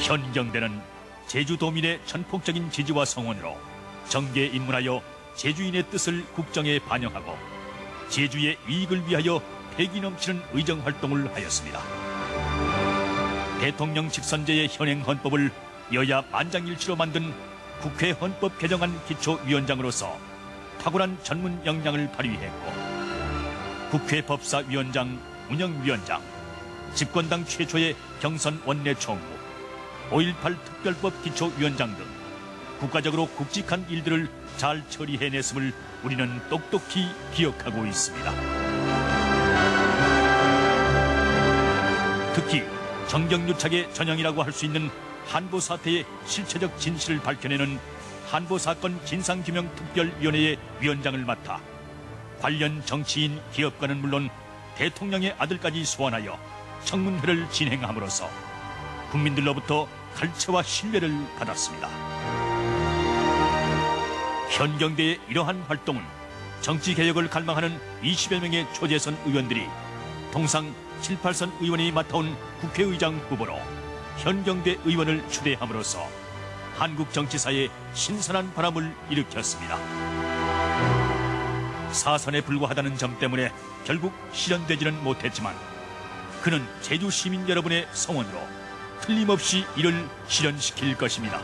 현경대는 제주도민의 전폭적인 지지와 성원으로 정계에 입문하여 제주인의 뜻을 국정에 반영하고 제주의 이익을 위하여 패기 넘치는 의정 활동을 하였습니다. 대통령 직선제의 현행 헌법을 여야 만장일치로 만든 국회 헌법 개정안 기초위원장으로서 탁월한 전문 역량을 발휘했고 국회 법사위원장, 운영위원장, 집권당 최초의 경선 원내 총무, 5.18 특별법 기초위원장 등 국가적으로 굵직한 일들을 잘 처리해냈음을 우리는 똑똑히 기억하고 있습니다. 특히 정경유착의 전형이라고 할 수 있는 한보 사태의 실체적 진실을 밝혀내는 한보 사건 진상규명 특별위원회의 위원장을 맡아 관련 정치인, 기업가는 물론 대통령의 아들까지 소환하여 청문회를 진행함으로써 국민들로부터 갈채와 신뢰를 받았습니다. 현경대의 이러한 활동은 정치개혁을 갈망하는 20여 명의 초재선 의원들이 통상 7, 8선 의원이 맡아온 국회의장 후보로 현경대 의원을 추대함으로써 한국 정치사에 신선한 바람을 일으켰습니다. 사선에 불과하다는 점 때문에 결국 실현되지는 못했지만 그는 제주 시민 여러분의 성원으로 틀림없이 이를 실현시킬 것입니다.